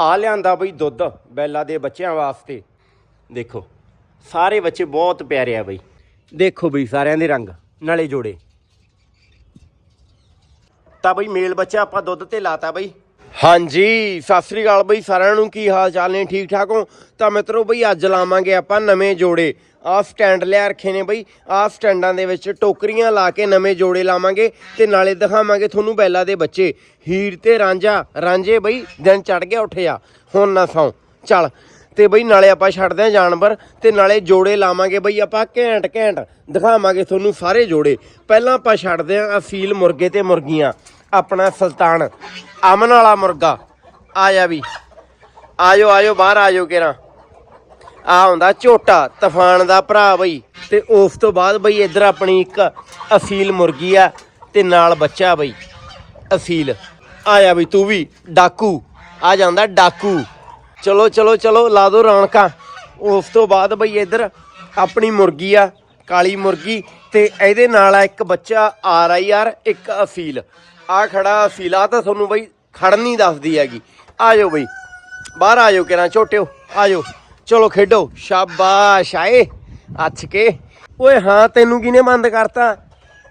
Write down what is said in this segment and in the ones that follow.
ਆ ਲਿਆਂਦਾ ਬਈ ਦੁੱਧ ਬੈਲਾ ਦੇ ਬੱਚਿਆਂ ਵਾਸਤੇ। ਦੇਖੋ, ਸਾਰੇ ਬੱਚੇ ਬਹੁਤ ਪਿਆਰੇ ਆ ਬਈ। ਦੇਖੋ ਬਈ ਸਾਰਿਆਂ ਦੇ ਰੰਗ, ਨਾਲੇ ਜੋੜੇ। ਤਾਂ ਬਈ ਮੇਲ ਬੱਚਾ ਆਪਾਂ ਦੁੱਧ ਤੇ ਲਾਤਾ ਬਈ। ਹਾਂਜੀ, ਸਤਿ ਸ੍ਰੀ ਅਕਾਲ ਬਈ, ਸਾਰਿਆਂ ਨੂੰ ਕੀ ਹਾਲ ਚਾਲ ਨੇ? ਠੀਕ ਠਾਕ ਹੋ? ਤਾਂ ਮਿੱਤਰੋ ਬਈ, ਅੱਜ ਲਾਵਾਂਗੇ ਆਪਾਂ ਨਵੇਂ ਜੋੜੇ। ਆਹ ਸਟੈਂਡ ਲਿਆ ਰੱਖੇ ਨੇ ਬਈ। ਆਹ ਸਟੈਂਡਾਂ ਦੇ ਵਿੱਚ ਟੋਕਰੀਆਂ ਲਾ ਕੇ ਨਵੇਂ ਜੋੜੇ ਲਾਵਾਂਗੇ ਤੇ ਨਾਲੇ ਦਿਖਾਵਾਂਗੇ ਤੁਹਾਨੂੰ ਬੈਲਾ ਦੇ ਬੱਚੇ। ਹੀਰ ਤੇ ਰਾਂਝਾ। ਰਾਂਝੇ ਬਈ, ਦਿਨ ਚੜ ਗਿਆ ਉੱਠਿਆ ਹੁਣ ਨਾ ਸੌ। ਚੱਲ। ਤੇ ਬਈ, ਨਾਲੇ ਆਪਾਂ ਛੱਡਦੇ ਆ ਜਾਨਵਰ ਤੇ ਨਾਲੇ ਜੋੜੇ ਲਾਵਾਂਗੇ ਬਈ, ਆਪਾਂ ਘੈਂਟ ਘੈਂਟ ਦਿਖਾਵਾਂਗੇ ਤੁਹਾਨੂੰ ਸਾਰੇ ਜੋੜੇ। ਪਹਿਲਾਂ ਆਪਾਂ ਛੱਡਦੇ ਆ ਅਸੀਲ ਮੁਰਗੇ ਤੇ ਮੁਰਗੀਆਂ। ਆਪਣਾ ਸੁਲਤਾਨ, ਅਮਨ ਵਾਲਾ ਮੁਰਗਾ। ਆ ਜਾ ਵੀ। ਆਜੋ ਆਜੋ, ਬਾਹਰ ਆਜੋ ਕੇਰਾ ਆ ਹੁੰਦਾ ਝੋਟਾ, ਤੂਫਾਨ ਦਾ ਭਰਾ ਬਈ। ਤੇ ਉਸ ਤੋਂ ਬਾਅਦ ਬਈ ਇੱਧਰ ਆਪਣੀ ਇੱਕ ਅਸੀਲ ਮੁਰਗੀ ਆ ਤੇ ਨਾਲ ਬੱਚਾ ਬਈ। ਅਸੀਲ। ਆਇਆ ਬਈ ਤੂੰ ਵੀ, ਡਾਕੂ। ਆ ਜਾਂਦਾ ਡਾਕੂ। ਚਲੋ ਚਲੋ ਚਲੋ, ਲਾ ਦੋ ਰੌਣਕਾਂ। ਉਸ ਤੋਂ ਬਾਅਦ ਬਈ ਇੱਧਰ ਆਪਣੀ ਮੁਰਗੀ ਆ, ਕਾਲੀ ਮੁਰਗੀ। ਤੇ ਇਹਦੇ ਨਾਲ ਆ ਇੱਕ ਬੱਚਾ, ਆਰ ਆਈ ਆਰ, ਇੱਕ ਅਸੀਲ। ਆ ਖੜਾ ਅਸੀਲ ਆ ਤਾਂ ਤੁਹਾਨੂੰ ਬਈ ਖੜਨ ਨਹੀਂ ਦੱਸਦੀ ਹੈਗੀ। ਆ ਜਾਓ ਬਈ। ਬਾਹਰ ਆ ਜਾਓ ਕਿਰਾਂ, ਝੋਟਿਓ। ਆ ਜਾਓ। ਚਲੋ ਖੇਡੋ। ਸ਼ਾਬਾਸ਼ ਆਏ। ਅੱਛ ਕੇ। ਓਏ ਹਾਂ, ਤੈਨੂੰ ਕਿਨੇ ਬੰਦ ਕਰਤਾ?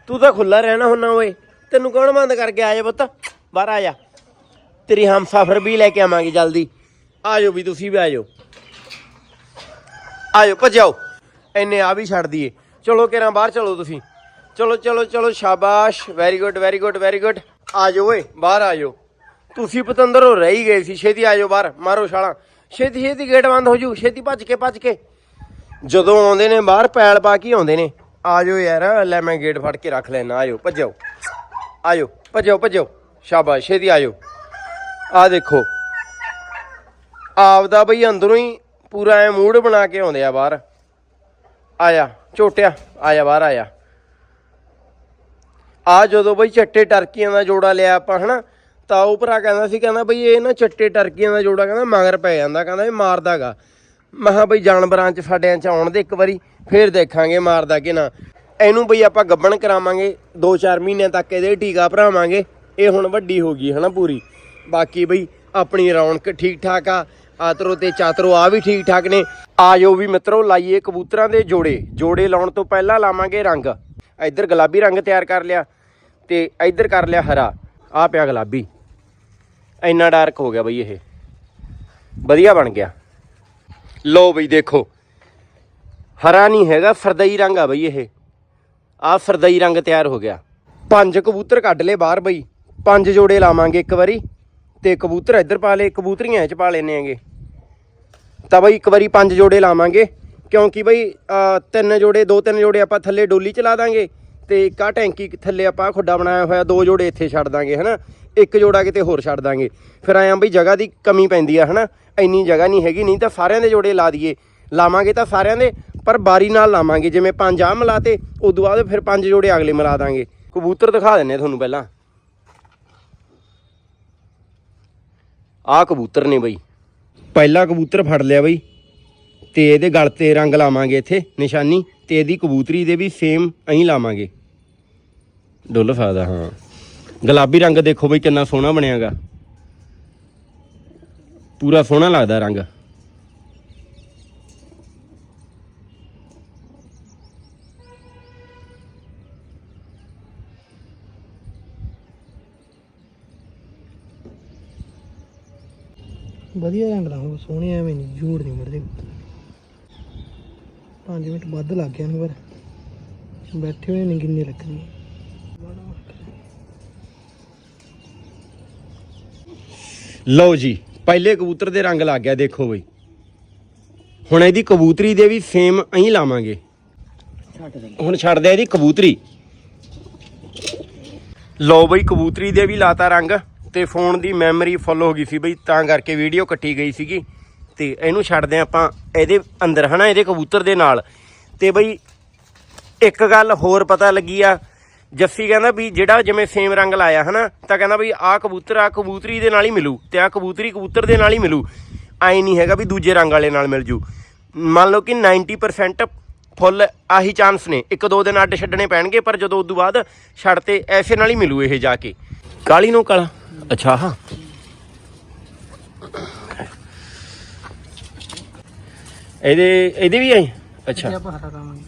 ਤੂੰ ਤਾਂ ਖੁੱਲਾ ਰਹਿਣਾ ਹੁੰਨਾ ਓਏ। ਤੈਨੂੰ ਕੌਣ ਬੰਦ ਕਰਕੇ ਆਇਆ ਪੁੱਤ? ਬਾਹਰ ਆ ਜਾ। ਤੇਰੀ ਹਮਸਫਰ ਵੀ ਲੈ ਕੇ ਆਵਾਂਗੇ ਜਲਦੀ। ਆ ਜਾਓ ਵੀ ਤੁਸੀਂ ਵੀ ਆ ਜਾਓ। ਆ ਜਾਓ ਭਜਾਓ ਐਨੇ ਆ ਵੀ ਛੱਡ ਦਈਏ। ਚਲੋ ਕਿਰਾਂ, ਬਾਹਰ ਚਲੋ ਤੁਸੀਂ। ਚਲੋ ਚਲੋ ਚਲੋ ਸ਼ਾਬਾਸ਼। Very good very good very good ਆ ਜਾਓ ਓਏ। ਬਾਹਰ ਆ ਜਾਓ ਤੁਸੀਂ ਪਤੰਦਰ ਹੋ ਰਹਿ ਗਏ ਸੀ। ਛੇਤੀ ਆ ਜਾਓ ਬਾਹਰ। ਮਾਰੋ ਛਾਲਾਂ। ਛੇਤੀ ਛੇਤੀ ਗੇਟ ਬੰਦ ਹੋ ਜੂ। ਛੇਤੀ ਭੱਜ ਕੇ ਭੱਜ ਕੇ। ਜਦੋਂ ਆਉਂਦੇ ਨੇ ਬਾਹਰ ਪੈਲ ਪਾ ਕੇ ਆਉਂਦੇ ਨੇ। ਆ ਜਾਓ ਯਾਰ ਲੈ ਮੈਂ ਗੇਟ ਫੜ ਕੇ ਰੱਖ ਲੈਣਾ ਆ ਜਾਓ ਭੱਜੋ। ਆ ਜਾਓ ਭੱਜੋ ਭੱਜੋ। ਸ਼ਾਬਾਸ਼। ਛੇਤੀ ਆ ਜਾਓ ਆ ਦੇਖੋ। ਆਪਦਾ ਬਈ ਅੰਦਰੋਂ ਹੀ ਪੂਰਾ ਐ ਮੂਡ ਬਣਾ ਕੇ ਆਉਂਦੇ ਆ ਬਾਹਰ। ਆ ਜਾ ਝੋਟਿਆ। ਆ ਜਾ ਬਾਹਰ ਆ ਜਾ ਆ ਜਦੋਂ ਬਈ ਚੱਟੇ ਟਰਕੀਆਂ ਦਾ ਜੋੜਾ ਲਿਆ ਆਪਾਂ, ਹਨਾ, ਤਾਂ ਉਹ ਭਰਾ ਕਹਿੰਦਾ ਸੀ, ਕਹਿੰਦਾ ਬਈ ਇਹ ਨਾ ਚੱਟੇ ਟਰਕੀਆਂ ਦਾ ਜੋੜਾ ਕਹਿੰਦਾ ਮਗਰ ਪੈ ਜਾਂਦਾ, ਕਹਿੰਦਾ ਇਹ ਮਾਰਦਾਗਾ। ਮਹਾ ਬਈ ਜਾਨਵਰਾਂ ਚ ਸਾਡਿਆਂ ਚ ਆਉਣ ਦੇ ਇੱਕ ਵਾਰੀ, ਫੇਰ ਦੇਖਾਂਗੇ ਮਾਰਦਾ ਕਿ ਨਾ। ਇਹਨੂੰ ਬਈ ਆਪਾਂ ਗੱਬਣ ਕਰਾਵਾਂਗੇ 2-4 ਮਹੀਨਿਆਂ ਤੱਕ ਇਹਦੇ ਟੀਕਾ ਭਰਾਵਾਂਗੇ, ਇਹ ਹੁਣ ਵੱਡੀ ਹੋ ਗਈ, ਹਨਾ, ਪੂਰੀ। ਬਾਕੀ ਬਈ ਆਪਣੀ ਰੌਣਕ ਠੀਕ ਠਾਕ ਆ, ਆਤਰੋ ਤੇ ਚਾਤਰੋ ਆ ਵੀ ਠੀਕ ਠਾਕ ਨੇ ਆਜੋ ਵੀ ਮਿੱਤਰੋ, ਲਾਈਏ ਕਬੂਤਰਾਂ ਦੇ ਜੋੜੇ। ਜੋੜੇ ਲਾਉਣ ਤੋਂ ਪਹਿਲਾਂ ਲਾਵਾਂਗੇ ਰੰਗ। ਇੱਧਰ ਗੁਲਾਬੀ ਰੰਗ ਤਿਆਰ ਕਰ ਲਿਆ ਤੇ ਇੱਧਰ ਕਰ ਲਿਆ ਹਰਾ। ਆ ਪਿਆ ਗੁਲਾਬੀ। ਇੰਨਾ ਡਾਰਕ ਹੋ ਗਿਆ ਬਈ ਇਹ। ਵਧੀਆ ਬਣ ਗਿਆ। ਲੋ ਬਈ ਦੇਖੋ। ਹਰਾ ਨਹੀਂ ਹੈਗਾ, ਫਰਦਈ ਰੰਗ ਆ ਬਈ ਇਹ। ਆ ਫਰਦਈ ਰੰਗ ਤਿਆਰ ਹੋ ਗਿਆ। ਪੰਜ ਕਬੂਤਰ ਕੱਢ ਲਏ ਬਾਹਰ ਬਈ। ਪੰਜ ਜੋੜੇ ਲਾਵਾਂਗੇ ਇੱਕ ਵਾਰੀ ਤੇ ਕਬੂਤਰ ਇੱਧਰ ਪਾ ਲਏ, ਕਬੂਤਰੀਆਂ ਇਹ ਚ ਪਾ ਲੈਨੇ ਆਂਗੇ ਤਾਂ ਬਈ ਇੱਕ ਵਾਰੀ ਪੰਜ ਜੋੜੇ ਲਾਵਾਂਗੇ। ਕਿਉਂਕਿ ਬਈ ਤਿੰਨ ਜੋੜੇ, ਦੋ ਤਿੰਨ ਜੋੜੇ ਆਪਾਂ ਥੱਲੇ ਡੋਲੀ ਚ ਲਾ ਦਾਂਗੇ ਤੇ ਇੱਕ ਆ ਟੈਂਕੀ ਥੱਲੇ ਆਪਾਂ ਖੁੱਡਾ ਬਣਾਇਆ ਹੋਇਆ, ਦੋ ਜੋੜੇ ਇੱਥੇ ਛੱਡ ਦਾਂਗੇ, ਹਨਾ? ਇੱਕ ਜੋੜਾ ਕਿਤੇ ਹੋਰ ਛੱਡ ਦਾਂਗੇ। ਫਿਰ ਆਇਆ ਬਈ ਜਗ੍ਹਾ ਦੀ ਕਮੀ ਪੈਂਦੀ ਆ, ਹਨਾ? ਇੰਨੀ ਜਗ੍ਹਾ ਨਹੀਂ ਹੈਗੀ, ਨਹੀਂ ਤਾਂ ਸਾਰਿਆਂ ਦੇ ਜੋੜੇ ਲਾ ਦਈਏ। ਲਾਵਾਂਗੇ ਤਾਂ ਸਾਰਿਆਂ ਦੇ, ਪਰ ਬਾਰੀ ਨਾਲ ਲਾਵਾਂਗੇ। ਜਿਵੇਂ ਪੰਜ ਆ ਮਿਲਾਤੇ, ਉਦੋਂ ਬਾਅਦ ਫਿਰ ਪੰਜ ਜੋੜੇ ਅਗਲੇ ਮਿਲਾ ਦਾਂਗੇ। ਕਬੂਤਰ ਦਿਖਾ ਦਿੰਨੇ ਤੁਹਾਨੂੰ ਪਹਿਲਾਂ। ਆਹ ਕਬੂਤਰ ਨੇ ਬਈ। ਪਹਿਲਾ ਕਬੂਤਰ ਫੜ ਲਿਆ ਬਈ। ਤੇ ਇਹਦੇ ਗਲ ਤੇ ਰੰਗ ਲਾਵਾਂਗੇ ਇੱਥੇ ਨਿਸ਼ਾਨੀ ਤੇ ਇਹਦੀ ਕਬੂਤਰੀ ਦੇ ਵੀ ਸੇਮ ਐਂ ਲਾਵਾਂਗੇ। ਡੁੱਲ ਸਕਦਾ ਹਾਂ। ਗੁਲਾਬੀ ਰੰਗ ਦੇਖੋ ਬਈ ਕਿੰਨਾ ਸੋਹਣਾ ਬਣਿਆਗਾ। ਪੂਰਾ ਸੋਹਣਾ ਲੱਗਦਾ ਰੰਗ। ਵਧੀਆ ਰੰਗ ਲਾਓ ਸੋਹਣੇ ਐਵੇਂ ਨਹੀਂ ਝੂੜ ਨਹੀਂ ਮਰਦੇ। 5 ਮਿੰਟ ਵੱਧ ਲੱਗ ਗਏ ਨੇ ਪਰ ਬੈਠੇ ਹੋਏ ਨਹੀਂ ਕਿੰਨੇ ਲੱਗਣੀ ਲਓ ਜੀ, ਪਹਿਲੇ ਕਬੂਤਰ ਦੇ ਰੰਗ ਲੱਗ ਗਿਆ, ਦੇਖੋ ਬਈ। ਹੁਣ ਇਹਦੀ ਕਬੂਤਰੀ ਦੇ ਵੀ ਸੇਮ ਐਂ ਲਾਵਾਂਗੇ। ਹੁਣ ਛੱਡਦੇ ਆ ਇਹਦੀ ਕਬੂਤਰੀ। ਲਓ ਬਈ, ਕਬੂਤਰੀ ਦੇ ਵੀ ਲਾਤਾ ਰੰਗ ਤੇ ਫੋਨ ਦੀ ਮੈਮਰੀ ਫੁੱਲ ਹੋ ਗਈ ਸੀ ਬਈ, ਤਾਂ ਕਰਕੇ ਵੀਡੀਓ ਕੱਟੀ ਗਈ ਸੀਗੀ। ਤੇ ਇਹਨੂੰ ਛੱਡਦੇ ਹਾਂ ਆਪਾਂ ਇਹਦੇ ਅੰਦਰ, ਹਨਾ, ਇਹਦੇ ਕਬੂਤਰ ਦੇ ਨਾਲ। ਤੇ ਬਈ ਇੱਕ ਗੱਲ ਹੋਰ ਪਤਾ ਲੱਗੀ ਆ, ਜੱਸੀ ਕਹਿੰਦਾ ਵੀ ਜਿਹੜਾ ਜਿਵੇਂ ਸੇਮ ਰੰਗ ਲਾਇਆ, ਹਨਾ, ਤਾਂ ਕਹਿੰਦਾ ਵੀ ਆਹ ਕਬੂਤਰ ਆ ਕਬੂਤਰੀ ਦੇ ਨਾਲ ਹੀ ਮਿਲੂ ਤੇ ਆਹ ਕਬੂਤਰੀ ਕਬੂਤਰ ਦੇ ਨਾਲ ਹੀ ਮਿਲੂ। ਐ ਨਹੀਂ ਹੈਗਾ ਵੀ ਦੂਜੇ ਰੰਗ ਵਾਲੇ ਨਾਲ ਮਿਲ ਜੂ। ਮੰਨ ਲਓ ਕਿ 90% ਫੁੱਲ ਆਹੀ ਚਾਂਸ ਨੇ, ਇੱਕ ਦੋ ਦਿਨ ਅੱਡ ਛੱਡਣੇ ਪੈਣਗੇ, ਪਰ ਜਦੋਂ ਉਦੋਂ ਬਾਅਦ ਛੱਡ ਤੇ ਐਸੇ ਨਾਲ ਹੀ ਮਿਲੂ ਇਹ ਜਾ ਕੇ। ਕਾਲੀ ਨੂੰ ਕਾਲਾ। ਅੱਛਾ, ਹਾਂ। ਇਹਦੇ ਇਹਦੇ ਵੀ ਆਏ ਅੱਛਾ। ਆਪਾਂ ਲਾਵਾਂਗੇ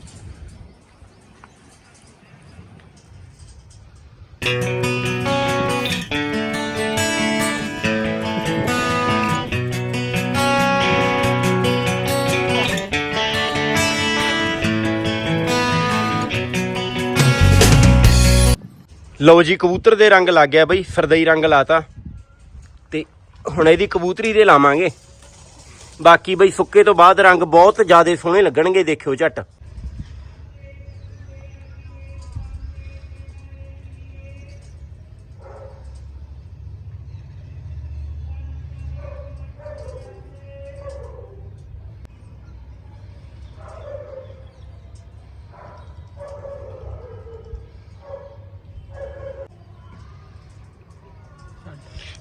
ਲਓ ਜੀ ਕਬੂਤਰ ਦੇ ਰੰਗ ਲੱਗ ਗਿਆ ਬਈ ਸਰਦਈ ਰੰਗ ਲਾਤਾ। ਤੇ ਹੁਣ ਇਹਦੀ ਕਬੂਤਰੀ ਦੇ ਲਾਵਾਂਗੇ। ਬਾਕੀ ਬਈ ਸੁੱਕੇ ਤੋਂ ਬਾਅਦ ਰੰਗ ਬਹੁਤ ਜ਼ਿਆਦਾ ਸੋਹਣੇ ਲੱਗਣਗੇ, ਦੇਖਿਓ ਝੱਟ।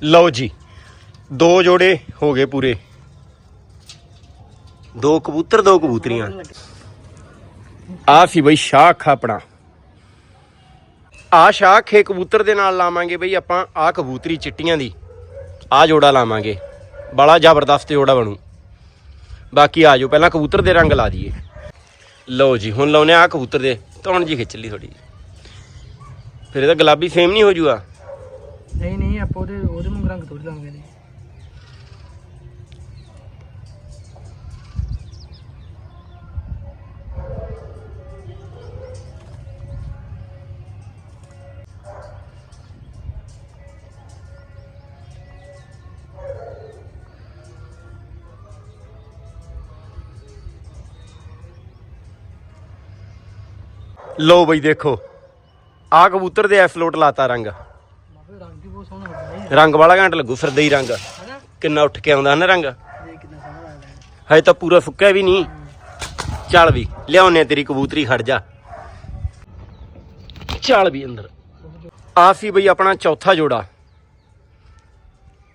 ਲਓ ਜੀ, ਦੋ ਜੋੜੇ ਹੋ ਗਏ ਪੂਰੇ। ਦੋ ਕਬੂਤਰ ਦੋ ਕਬੂਤਰੀਆਂ। ਆ ਸੀ ਬਈ ਸ਼ਾਖ ਆਪਣਾ। ਆ ਸ਼ਾਖ ਹੈ ਕਬੂਤਰ ਦੇ ਨਾਲ ਲਾਵਾਂਗੇ ਬਈ ਆਪਾਂ ਆ ਕਬੂਤਰੀ ਚਿੱਟੀਆਂ ਦੀ। ਆ ਜੋੜਾ ਲਾਵਾਂਗੇ। ਬੜਾ ਜ਼ਬਰਦਸਤ ਜੋੜਾ ਬਣੂ। ਬਾਕੀ ਆ ਜਾਓ ਪਹਿਲਾਂ ਕਬੂਤਰ ਦੇ ਰੰਗ ਲਾ ਦਈਏ। ਲਓ ਜੀ ਹੁਣ ਲਾਉਨੇ ਆ ਕਬੂਤਰ ਦੇ। ਧੌਣ ਜੀ ਖਿੱਚ ਲਈ ਥੋੜੀ ਫਿਰ ਇਹਦਾ ਗੁਲਾਬੀ ਸੇਮ ਨਹੀਂ ਹੋ ਜੂਗਾ? ਨਹੀਂ ਨਹੀਂ ਆਪਾਂ ਉਹਦੇ ਉਹਦੇ ਵਾਂਗ ਰੰਗ ਥੋੜੀ ਲਾਵਾਂਗੇ ਲਓ ਬਈ ਦੇਖੋ। ਆ ਕਬੂਤਰ ਦੇ ਐਫਲੋਟ ਲਾਤਾ ਰੰਗ। ਰੰਗ ਵੀ ਬਹੁਤ ਸੋਹਣਾ ਹੁੰਦਾ ਹੈ ਰੰਗ ਵਾਲਾ ਘੰਟ ਲੱਗੂ ਸਰਦਈ ਰੰਗ। ਕਿੰਨਾ ਉੱਠ ਕੇ ਆਉਂਦਾ ਨਾ ਰੰਗ। ਹਜੇ ਤਾਂ ਪੂਰਾ ਸੁੱਕਿਆ ਵੀ ਨਹੀਂ। ਚੱਲ ਵੀ ਲਿਆਉਨੇ ਤੇਰੀ ਕਬੂਤਰੀ ਖੜ ਜਾ। ਚੱਲ ਵੀ ਅੰਦਰ। ਆ ਸੀ ਬਈ ਆਪਣਾ ਚੌਥਾ ਜੋੜਾ।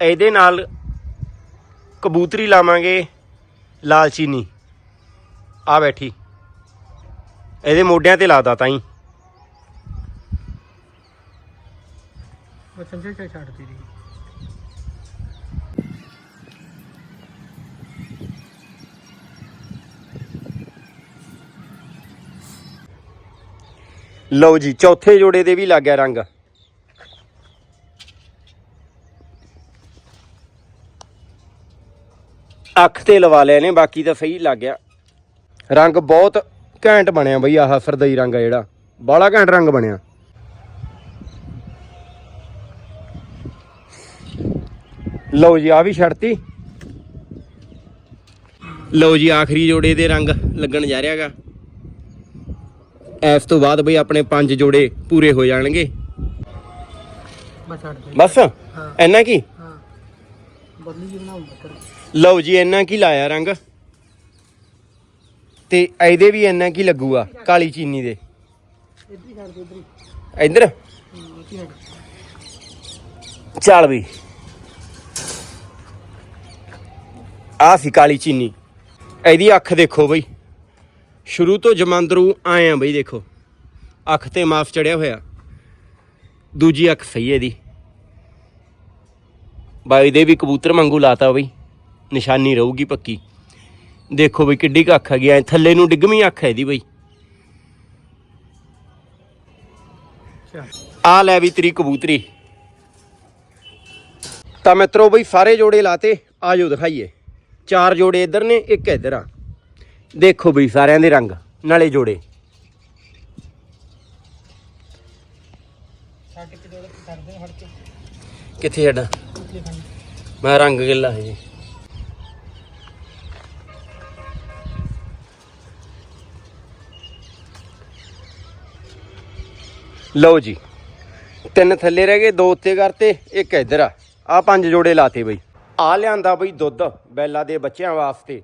ਇਹਦੇ ਨਾਲ ਕਬੂਤਰੀ ਲਾਵਾਂਗੇ ਲਾਲ ਚੀਨੀ। ਆ ਬੈਠੀ। ਇਹਦੇ ਮੋਢਿਆਂ ਤੇ ਲਾਦਾ ਉਹ ਚਾ ਛੱਡ ਤੇਰੀ ਲਓ ਜੀ ਚੌਥੇ ਜੋੜੇ ਦੇ ਵੀ ਲੱਗ ਗਿਆ ਰੰਗ। ਅੱਖ ਤੇ ਲਵਾ ਲਿਆ ਨੇ ਬਾਕੀ ਤਾਂ ਸਹੀ ਲੱਗ ਗਿਆ। ਰੰਗ ਬਹੁਤ ਘੈਂਟ ਬਣਿਆ ਬਈ ਆਹ ਸਰਦਈ ਰੰਗ ਆ ਜਿਹੜਾ। ਬਾਲਾ ਘੈਂਟ ਰੰਗ ਬਣਿਆ। ਲਓ ਜੀ ਆ ਵੀ ਛੱਡਤੀ ਲਓ ਜੀ ਆਖਰੀ ਜੋੜੇ ਦੇ ਰੰਗ ਲੱਗਣ ਜਾ ਰਿਹਾਗਾ। ਇਸ ਤੋਂ ਬਾਅਦ ਬਈ ਆਪਣੇ ਪੰਜ ਜੋੜੇ ਪੂਰੇ ਹੋ ਜਾਣਗੇ। ਬਸ ਇੰਨਾ ਕੀ? ਹਾਂ। ਬਦਲੀ ਜੀ ਬਣਾਉਂਗਾ ਕਰ ਲਓ ਜੀ ਇੰਨਾ ਕੀ ਲਾਇਆ ਰੰਗ? ਤੇ ਇਹਦੇ ਵੀ ਇੰਨਾ ਕੀ ਲੱਗੂਗਾ, ਕਾਲੀ ਚੀਨੀ ਦੇ? ਇੱਧਰ? ਚੱਲ ਵੀ। ਆ ਸੀ ਕਾਲੀ ਚੀਨੀ। ਇਹਦੀ ਅੱਖ ਦੇਖੋ ਬਈ। ਸ਼ੁਰੂ ਤੋਂ ਜਮਾਂਦਰੂ ਆਏ ਆ ਬਈ ਦੇਖੋ। ਅੱਖ ਤੇ ਮਾਫ਼ ਚੜਿਆ ਹੋਇਆ। ਦੂਜੀ ਅੱਖ ਸਹੀ ਹੈ ਇਹਦੀ। ਬਾਈ ਦੇ ਵੀ ਕਬੂਤਰ ਵਾਂਗੂ ਲਾਤਾ ਬਈ। ਨਿਸ਼ਾਨੀ ਰਹੂਗੀ ਪੱਕੀ। ਦੇਖੋ ਬਈ ਕਿੱਡੀ ਕੁ ਅੱਖ ਹੈਗੀ ਐ ਥੱਲੇ ਨੂੰ ਡਿੱਗਵੀਂ ਅੱਖ ਹੈ ਇਹਦੀ ਬਈ। ਆ ਲੈ ਵੀ ਤੇਰੀ ਕਬੂਤਰੀ। ਤਾਂ ਮਿੱਤਰੋ ਬਈ ਸਾਰੇ ਜੋੜੇ ਲਾਤੇ ਆਜੋ ਦਿਖਾਈਏ। ਚਾਰ ਜੋੜੇ ਇੱਧਰ ਨੇ, ਇੱਕ ਇੱਧਰ ਆ। ਦੇਖੋ ਬਈ ਸਾਰਿਆਂ ਦੇ ਰੰਗ, ਨਾਲੇ ਜੋੜੇ। ਕਿੱਥੇ ਛੱਡਾਂ ਮੈਂ ਰੰਗ ਗਿੱਲਾ ਹੈ ਜੀ। ਲਓ ਜੀ। ਤਿੰਨ ਥੱਲੇ ਰਹਿ ਗਏ, ਦੋ ਉੱਤੇ ਕਰਤੇ, ਇੱਕ ਇੱਧਰ ਆ। ਆ ਪੰਜ ਜੋੜੇ ਲਾਤੇ ਬਈ। ਆ ਲਿਆਂਦਾ ਬਈ ਦੁੱਧ ਬੈਲਾ ਦੇ ਬੱਚਿਆਂ ਵਾਸਤੇ।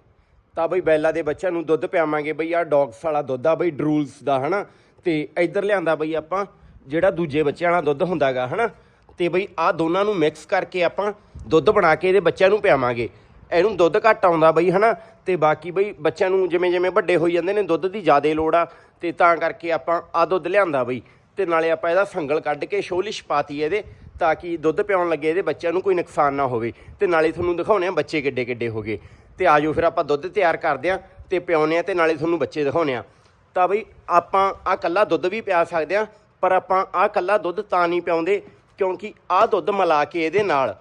ਤਾਂ ਬਈ ਬੈਲਾ ਦੇ ਬੱਚਿਆਂ ਨੂੰ ਦੁੱਧ ਪਿਆਵਾਂਗੇ ਬਈ ਆ ਡੌਗਸ ਵਾਲਾ ਦੁੱਧ ਆ ਬਈ, ਡਰੂਲਸ ਦਾ, ਹਨਾ। ਤੇ ਇੱਧਰ ਲਿਆਂਦਾ ਬਈ ਆਪਾਂ, ਜਿਹੜਾ ਦੂਜੇ ਬੱਚਿਆਂ ਵਾਲਾ ਦੁੱਧ ਹੁੰਦਾਗਾ, ਹਨਾ। ਤੇ ਬਈ ਆ ਦੋਨਾਂ ਨੂੰ ਮਿਕਸ ਕਰਕੇ ਆਪਾਂ ਦੁੱਧ ਬਣਾ ਕੇ ਇਹਦੇ ਬੱਚਿਆਂ ਨੂੰ ਪਿਆਵਾਂਗੇ। ਇਹਨੂੰ ਦੁੱਧ ਘੱਟ ਆਉਂਦਾ ਬਈ, ਹਨਾ। ਤੇ ਬਾਕੀ ਬਈ ਬੱਚਿਆਂ ਨੂੰ ਜਿਵੇਂ ਜਿਵੇਂ ਵੱਡੇ ਹੋਈ ਜਾਂਦੇ ਨੇ, ਦੁੱਧ ਦੀ ਜ਼ਿਆਦਾ ਲੋੜ ਆ। ਤੇ ਤਾਂ ਕਰਕੇ ਆਪਾਂ ਆ ਦੁੱਧ ਲਿਆਂਦਾ ਬਈ। ਤੇ ਨਾਲੇ ਆਪਾਂ ਇਹਦਾ ਸੰਗਲ ਕੱਢ ਕੇ ਸ਼ੋਲਿਸ਼ ਪਾਤੀ ਇਹਦੇ ਤਾਂ ਕਿ ਦੁੱਧ ਪਿਆਉਣ ਲੱਗੇ ਇਹਦੇ ਬੱਚਿਆਂ ਨੂੰ ਕੋਈ ਨੁਕਸਾਨ ਨਾ ਹੋਵੇ। ਤੇ ਨਾਲੇ ਤੁਹਾਨੂੰ ਦਿਖਾਉਣੇ ਆ ਬੱਚੇ ਕਿੱਡੇ ਕਿੱਡੇ ਹੋ ਗਏ। ਤੇ ਆਜੋ ਫਿਰ ਆਪਾਂ ਦੁੱਧ ਤਿਆਰ ਕਰਦੇ ਆ ਤੇ ਪਿਆਉਂਦੇ ਆ ਤੇ ਨਾਲੇ ਤੁਹਾਨੂੰ ਬੱਚੇ ਦਿਖਾਉਂਦੇ ਆ। ਤਾਂ ਬਈ ਆਪਾਂ ਆ ਕੱਲਾ ਦੁੱਧ ਵੀ ਪਿਆ ਸਕਦੇ ਆ, ਪਰ ਆਪਾਂ ਆ ਕੱਲਾ ਦੁੱਧ ਤਾਂ ਨਹੀਂ ਪਿਆਉਂਦੇ ਕਿਉਂਕਿ ਆ ਦੁੱਧ ਮਿਲਾ ਕੇ ਇਹਦੇ ਨਾਲ।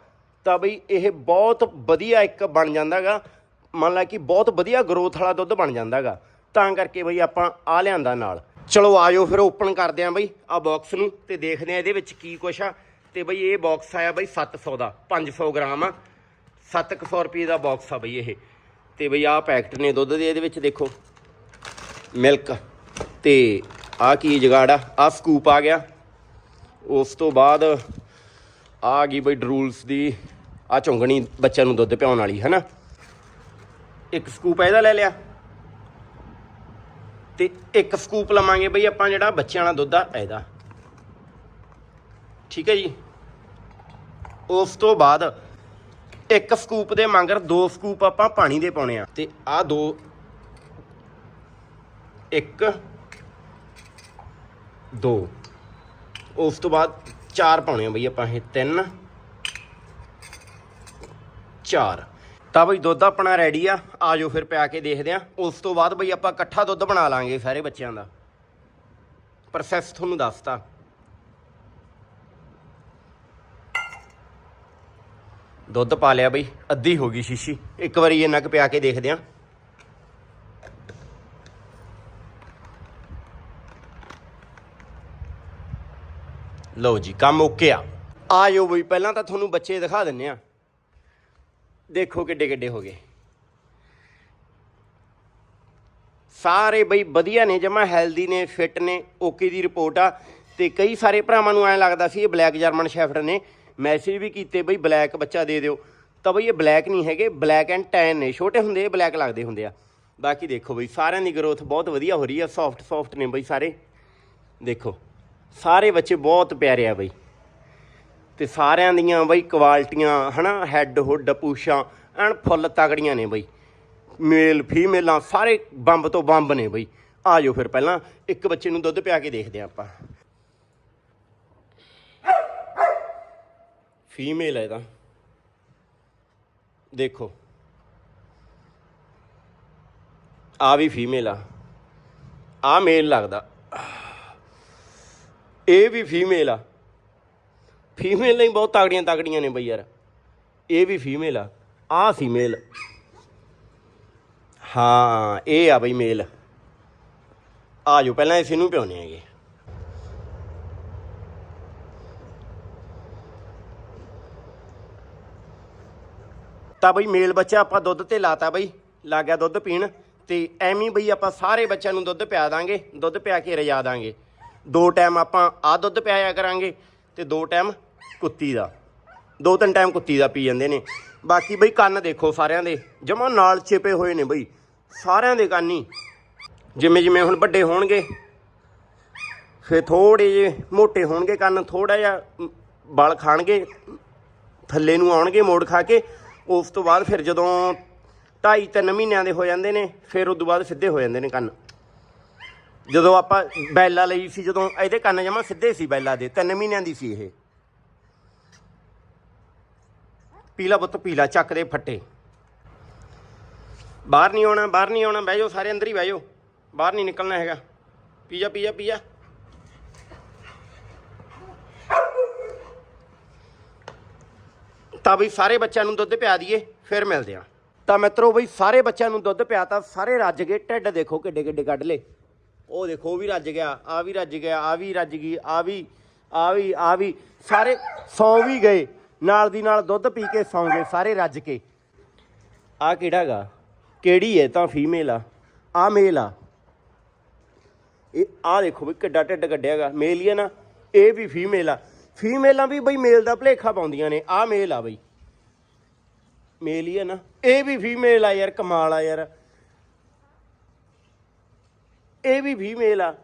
ਤਾਂ ਬਈ ਇਹ ਬਹੁਤ ਵਧੀਆ ਇੱਕ ਬਣ ਜਾਂਦਾਗਾ। ਮੰਨ ਲਾ ਕਿ ਬਹੁਤ ਵਧੀਆ ਗਰੋਥ ਵਾਲਾ ਦੁੱਧ ਬਣ ਜਾਂਦਾਗਾ। ਤਾਂ ਕਰਕੇ ਬਈ ਆਪਾਂ ਆ ਲਿਆਂਦਾ ਨਾਲ। ਚਲੋ ਆਜੋ ਫਿਰ ਓਪਨ ਕਰਦੇ ਆਂ ਬਈ ਆ ਬਾਕਸ ਨੂੰ ਤੇ ਦੇਖਦੇ ਆਂ ਇਹਦੇ ਵਿੱਚ ਕੀ ਕੁਛ ਆ। ਤੇ ਬਈ ਇਹ ਬਾਕਸ ਆਇਆ ਬਈ 700 ਦਾ 500 ਗ੍ਰਾਮ ਆ। 700 ਰੁਪਏ ਦਾ ਬਾਕਸ ਆ ਬਈ ਇਹ। ਤੇ ਬਈ ਆ ਪੈਕਟ ਨੇ ਦੁੱਧ ਦੇ, ਇਹਦੇ ਵਿੱਚ ਦੇਖੋ ਮਿਲਕ ਤੇ ਆ ਕੀ ਜਗਾੜ ਆ ਆ ਸਕੂਪ ਆ ਗਿਆ। ਉਸ ਤੋਂ ਬਾਅਦ ਆ ਗਈ ਬਈ ਡਰੂਲਸ ਦੀ ਆ ਚੁੰਗਣੀ ਬੱਚਿਆਂ ਨੂੰ ਦੁੱਧ ਪਿਆਉਣ ਵਾਲੀ ਹੈ ਨਾ ਇੱਕ ਸਕੂਪ ਇਹਦਾ ਲੈ ਲਿਆ। ਤੇ ਇੱਕ ਸਕੂਪ ਲਵਾਂਗੇ ਬਈ ਆਪਾਂ ਜਿਹੜਾ ਬੱਚਿਆਂ ਵਾਲਾ ਦੁੱਧ ਆ, ਇਹਦਾ। ਠੀਕ ਹੈ ਜੀ? ਉਸ ਤੋਂ ਬਾਅਦ ਇੱਕ ਸਕੂਪ ਦੇ ਮੰਗਰ ਦੋ ਸਕੂਪ ਆਪਾਂ ਪਾਣੀ ਦੇ ਪਾਉਣੇ ਆ। ਤੇ ਆ ਦੋ, ਇੱਕ, ਦੋ। ਉਸ ਤੋਂ ਬਾਅਦ ਚਾਰ ਪਾਉਣੇ ਆ ਬਈ ਆਪਾਂ ਇਹ ਤਿੰਨ, ਚਾਰ। ਤਾਂ ਬਈ ਦੁੱਧ ਆਪਣਾ ਰੈਡੀ ਆ। ਆਜੋ ਫਿਰ ਪਿਆ ਕੇ ਦੇਖਦੇ ਆ। ਉਸ ਤੋਂ ਬਾਅਦ ਬਈ ਆਪਾਂ ਇਕੱਠਾ ਦੁੱਧ ਬਣਾ ਲਾਂਗੇ ਸਾਰੇ ਬੱਚਿਆਂ ਦਾ। ਪ੍ਰੋਸੈਸ ਤੁਹਾਨੂੰ ਦੱਸਤਾ। ਦੁੱਧ ਪਾ ਲਿਆ ਬਈ, ਅੱਧੀ ਹੋ ਗਈ ਸ਼ੀਸ਼ੀ। ਇੱਕ ਵਾਰੀ ਇਹਨਾਂ ਕੁ ਪਿਆ ਕੇ ਦੇਖਦੇ ਆ। ਲਓ ਜੀ, ਕੰਮ ਓਕੇ ਆ। ਆਜੋ ਬਈ, ਪਹਿਲਾਂ ਤਾਂ ਤੁਹਾਨੂੰ ਬੱਚੇ ਦਿਖਾ ਦਿੰਨੇ ਆ। ਦੇਖੋ ਕਿੱਡੇ ਕਿੱਡੇ ਹੋ ਗਏ। ਸਾਰੇ ਬਈ ਵਧੀਆ ਨੇ, ਜਮਾ ਹੈਲਦੀ ਨੇ ਫਿੱਟ ਨੇ ਓਕੇ ਦੀ ਰਿਪੋਰਟ ਆ। ਤੇ ਕਈ ਸਾਰੇ ਭਰਾਵਾਂ ਨੂੰ ਐਂ ਲੱਗਦਾ ਸੀ ਇਹ ਬਲੈਕ ਜਰਮਨ ਸ਼ੈਫਰਡ ਨੇ। ਮੈਸੇਜ ਵੀ ਕੀਤੇ ਬਈ ਬਲੈਕ ਬੱਚਾ ਦੇ ਦਿਓ। ਤਾਂ ਬਈ ਇਹ ਬਲੈਕ ਨਹੀਂ ਹੈਗੇ ਬਲੈਕ ਐਂਡ ਟੈਨ ਨੇ। ਛੋਟੇ ਹੁੰਦੇ ਇਹ ਬਲੈਕ ਲੱਗਦੇ ਹੁੰਦੇ ਆ। ਬਾਕੀ ਦੇਖੋ ਬਈ ਸਾਰਿਆਂ ਦੀ ਗਰੋਥ ਬਹੁਤ ਵਧੀਆ ਹੋ ਰਹੀ ਆ। ਸੌਫਟ ਸੌਫਟ ਨੇ ਬਈ ਸਾਰੇ। ਦੇਖੋ, ਸਾਰੇ ਬੱਚੇ ਬਹੁਤ ਪਿਆਰੇ ਆ ਬਈ। ਤੇ ਸਾਰਿਆਂ ਦੀਆਂ ਬਈ ਕੁਆਲਟੀਆਂ, ਹਨਾ ਹੈੱਡ ਹੁੱਡ ਪੂਛਾਂ, ਐਨ ਫੁੱਲ ਤਗੜੀਆਂ ਨੇ ਬਈ। ਮੇਲ ਫੀਮੇਲਾਂ ਸਾਰੇ ਬੰਬ ਤੋਂ ਬੰਬ ਨੇ ਬਈ। ਆ ਜਾਓ ਫਿਰ ਪਹਿਲਾਂ, ਇੱਕ ਬੱਚੇ ਨੂੰ ਦੁੱਧ ਪਿਆ ਕੇ ਦੇਖਦੇ ਹਾਂ ਆਪਾਂ। ਫੀਮੇਲ ਹੈ ਇਹਦਾ। ਦੇਖੋ। ਆ ਵੀ ਫੀਮੇਲ ਆ। ਆ ਮੇਲ ਲੱਗਦਾ। ਇਹ ਵੀ ਫੀਮੇਲ ਆ। ਫੀਮੇਲ ਨਹੀਂ, ਬਹੁਤ ਤਾਗੜੀਆਂ ਤਾਗੜੀਆਂ ਨੇ ਬਈ ਯਾਰ। ਇਹ ਵੀ ਫੀਮੇਲ ਆ। ਆ ਸੀ ਹਾਂ, ਇਹ ਆ ਬਈ ਮੇਲ ਆ ਜਾਓ, ਪਹਿਲਾਂ ਇਸ ਨੂੰ ਪਿਉਣੇ ਹੈਗੇ। ਤਾਂ ਬਈ ਮੇਲ ਬੱਚਾ ਆਪਾਂ ਦੁੱਧ ਤੇ ਲਾਤਾ ਬਈ। ਲੱਗ ਗਿਆ ਦੁੱਧ ਪੀਣ। ਤੇ ਐਵੇਂ ਬਈ ਆਪਾਂ ਸਾਰੇ ਬੱਚਿਆਂ ਨੂੰ ਦੁੱਧ ਪਿਆ ਦਾਂਗੇ। ਦੁੱਧ ਪਿਆ ਕੇ ਰਜਾ ਦਾਂਗੇ। ਦੋ ਟਾਈਮ ਆਪਾਂ ਆ ਦੁੱਧ ਪਿਆਇਆ ਕਰਾਂਗੇ। ਤੇ ਦੋ ਟਾਈਮ ਕੁੱਤੀ ਦਾ। ਦੋ ਤਿੰਨ ਟਾਈਮ ਕੁੱਤੀ ਦਾ ਪੀ ਜਾਂਦੇ ਨੇ। ਬਾਕੀ ਬਈ ਕੰਨ ਦੇਖੋ ਸਾਰਿਆਂ ਦੇ। ਜਮਾ ਨਾਲ ਚਿਪੇ ਹੋਏ ਨੇ ਬਈ। ਸਾਰਿਆਂ ਦੇ ਕੰਨ ਹੀ। ਜਿਵੇਂ ਜਿਵੇਂ ਹੁਣ ਵੱਡੇ ਹੋਣਗੇ, ਫਿਰ ਥੋੜੇ ਜਿਹੇ ਮੋਟੇ ਹੋਣਗੇ ਕੰਨ ਥੋੜਾ ਜਿਹਾ ਬਲ ਖਾਣਗੇ, ਥੱਲੇ ਨੂੰ ਆਉਣਗੇ ਮੋੜ ਖਾ ਕੇ। ਉਸ ਤੋਂ ਬਾਅਦ ਫਿਰ ਜਦੋਂ 2.5 3 ਮਹੀਨਿਆਂ ਦੇ ਹੋ ਜਾਂਦੇ ਨੇ, ਫਿਰ ਉਸ ਤੋਂ ਬਾਅਦ ਸਿੱਧੇ ਹੋ ਜਾਂਦੇ ਨੇ ਕੰਨ। ਜਦੋਂ ਆਪਾਂ ਬੈਲਾ ਲਈ ਸੀ, ਜਦੋਂ ਇਹਦੇ ਕੰਨ ਜਮਾ ਸਿੱਧੇ ਸੀ ਬੈਲਾ ਦੇ 3 ਮਹੀਨਿਆਂ ਦੀ ਸੀ ਇਹ। ਪੀਲਾ ਪੁੱਤ ਪੀਲਾ, ਚੱਕ ਦੇ ਫੱਟੇ। ਬਾਹਰ ਨਹੀਂ ਆਉਣਾ, ਬਾਹਰ ਨਹੀਂ ਆਉਣਾ, ਬਹਿ ਜਾਓ, ਸਾਰੇ ਅੰਦਰ ਹੀ ਬਹਿ ਜਾਓ। ਬਾਹਰ ਨਹੀਂ ਨਿਕਲਣਾ ਹੈਗਾ। Pizza pizza pizza. ਤਾਂ ਬਈ ਸਾਰੇ ਬੱਚਿਆਂ ਨੂੰ ਦੁੱਧ ਪਿਆ ਦਈਏ, ਫਿਰ ਮਿਲਦੇ ਆ। ਤਾਂ ਮਿੱਤਰੋ ਬਈ, ਸਾਰੇ ਬੱਚਿਆਂ ਨੂੰ ਦੁੱਧ ਪਿਆਤਾ ਸਾਰੇ ਰੱਜ ਗਏ ਢਿੱਡ ਦੇਖੋ ਕਿੱਡੇ ਕਿੱਡੇ ਕੱਢ ਲੇ ਉਹ ਦੇਖੋ, ਉਹ ਵੀ ਰੱਜ ਗਿਆ ਆ ਵੀ ਰੱਜ ਗਿਆ ਆ ਵੀ ਰੱਜ ਗਈ ਆ ਵੀ ਆ ਵੀ ਆ ਵੀ। ਸਾਰੇ ਸੌਂ ਵੀ ਗਏ, ਨਾਲ ਦੀ ਨਾਲ ਦੁੱਧ ਪੀ ਕੇ ਸੌਂ ਗਏ, ਸਾਰੇ ਰੱਜ ਕੇ। ਆ ਕਿਹੜਾ ਗਾ? ਕਿਹੜੀ ਹੈ ਤਾਂ ਫੀਮੇਲ ਆ। ਆ ਮੇਲ ਆ। ਇਹ ਆ ਦੇਖੋ ਵੀ ਕਿੱਡਾ ਢਿੱਡ ਕੱਢਿਆਗਾ ਮੇਲ ਹੀ ਹੈ ਨਾ, ਇਹ ਵੀ ਫੀਮੇਲ ਆ। ਫੀਮੇਲਾਂ ਵੀ ਬਈ ਮੇਲ ਦਾ ਭਲੇਖਾ ਪਾਉਂਦੀਆਂ ਨੇ। ਆ ਮੇਲ ਆ ਬਈ। ਮੇਲ ਹੀ ਹੈ ਨਾ। ਇਹ ਵੀ ਫੀਮੇਲ ਆ ਯਾਰ, ਕਮਾਲ ਆ ਯਾਰ। ਇਹ ਵੀ ਫੀਮੇਲ ਆ।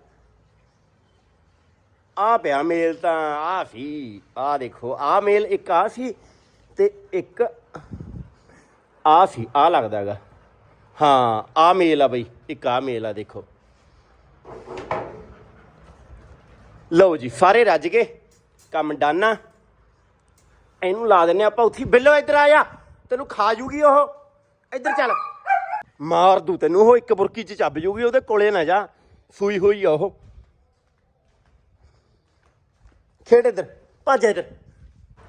ਆ ਪਿਆ ਮੇਲ ਤਾਂ ਆ ਸੀ ਆ ਦੇਖੋ ਆ ਮੇਲ ਇੱਕ ਆ ਸੀ ਤੇ ਇੱਕ ਆ ਸੀ ਆ ਲੱਗਦਾਗਾ ਹਾਂ ਆ ਮੇਲ ਆ ਬਈ, ਇੱਕ ਆ ਮੇਲ ਆ ਦੇਖੋ। ਲਓ ਜੀ, ਸਾਰੇ ਰੱਜ ਗਏ, ਕੰਮ ਡਨ ਆ। ਇਹਨੂੰ ਲਾ ਦਿੰਨੇ ਆਪਾਂ ਉੱਥੇ। ਬਿੱਲੋ, ਇੱਧਰ ਆ ਜਾ, ਤੈਨੂੰ ਖਾ ਜੂਗੀ ਉਹ। ਇੱਧਰ ਚੱਲ। ਮਾਰ ਦੂ ਤੈਨੂੰ ਉਹ ਇੱਕ ਬੁਰਕੀ ਚ ਚੱਬ ਜੂਗੀ ਉਹਦੇ ਕੋਲੇ ਨਾ ਜਾ। ਸੂਈ ਹੋਈ ਆ ਉਹ। ਖੇਡ ਇੱਧਰ ਭੱਜ ਇੱਧਰ।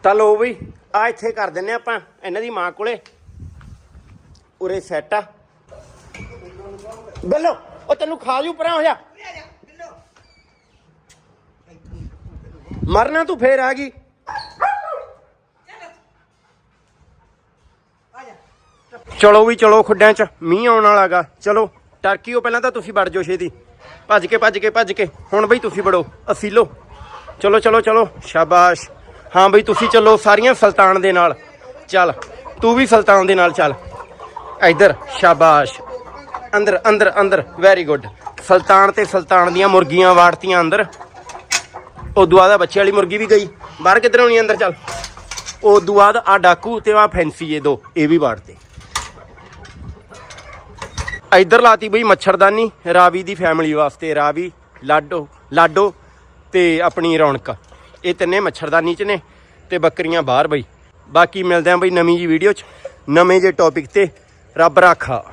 ਤਾਂ ਲੋ ਬਈ ਆ ਇੱਥੇ ਕਰ ਦਿੰਨੇ ਆਪਾਂ ਇਹਨਾਂ ਦੀ ਮਾਂ ਕੋਲੇ। ਉਰੇ ਸੈੱਟ ਆ। ਬੱਲੋ ਉਹ ਤੈਨੂੰ ਖਾ ਜੂ ਪਰਾਂ ਹੋ ਜਾ। ਮਰਨਾ ਤੂੰ ਫੇਰ ਆ ਗਈ। ਚਲੋ ਵੀ ਚਲੋ ਖੁੱਡਿਆਂ ਚ, ਮੀਂਹ ਆਉਣ ਵਾਲਾਗਾ ਚਲੋ, ਟਰਕੀ ਉਹ ਪਹਿਲਾਂ ਤਾਂ ਤੁਸੀਂ ਵੜ ਜਾਓ ਛੇਤੀ। ਭੱਜ ਕੇ ਭੱਜ ਕੇ ਭੱਜ ਕੇ। ਹੁਣ ਬਈ ਤੁਸੀਂ ਵੜੋ ਅਸੀਲੋ ਚਲੋ ਚਲੋ ਚਲੋ, ਸ਼ਾਬਾਸ਼। ਹਾਂ ਬਈ, ਤੁਸੀਂ ਚੱਲੋ ਸਾਰੀਆਂ ਸੁਲਤਾਨ ਦੇ ਨਾਲ। ਚੱਲ, ਤੂੰ ਵੀ ਸੁਲਤਾਨ ਦੇ ਨਾਲ ਚੱਲ। ਇੱਧਰ, ਸ਼ਾਬਾਸ਼। ਅੰਦਰ ਅੰਦਰ ਅੰਦਰ। ਵੈਰੀ ਗੁੱਡ ਸੁਲਤਾਨ ਤੇ ਸੁਲਤਾਨ ਦੀਆਂ ਮੁਰਗੀਆਂ ਵਾੜਤੀਆਂ ਅੰਦਰ। ਉਦੋਂ ਬਾਅਦ ਆਹ ਬੱਚੇ ਵਾਲੀ ਮੁਰਗੀ ਵੀ ਗਈ। ਬਾਹਰ ਕਿੱਧਰ ਆਉਣੀ ਅੰਦਰ, ਚੱਲ। ਉਦੋਂ ਬਾਅਦ ਆ ਡਾਕੂ ਤੇ ਆ ਫੈਂਸੀ ਇਹ ਦੋ, ਇਹ ਵੀ ਵਾੜਤੇ। ਇੱਧਰ ਲਾਤੀ ਬਈ ਮੱਛਰਦਾਨੀ, ਰਾਵੀ ਦੀ ਫੈਮਿਲੀ ਵਾਸਤੇ, ਰਾਵੀ, ਲਾਡੋ ਲਾਡੋ ਤੇ ਆਪਣੀ ਰੌਣਕ। ਇਹ ਤਿੰਨੇ ਮੱਛਰਦਾਨੀ ਚ ਨੇ ਤੇ ਬੱਕਰੀਆਂ ਬਾਹਰ ਬਈ। ਬਾਕੀ ਮਿਲਦੇ ਆਂ ਬਈ ਨਵੀਂ ਜੀ ਵੀਡੀਓ ਚ, ਨਵੇਂ ਜੇ ਟੌਪਿਕ ਤੇ, ਰੱਬ ਰਾਖਾ।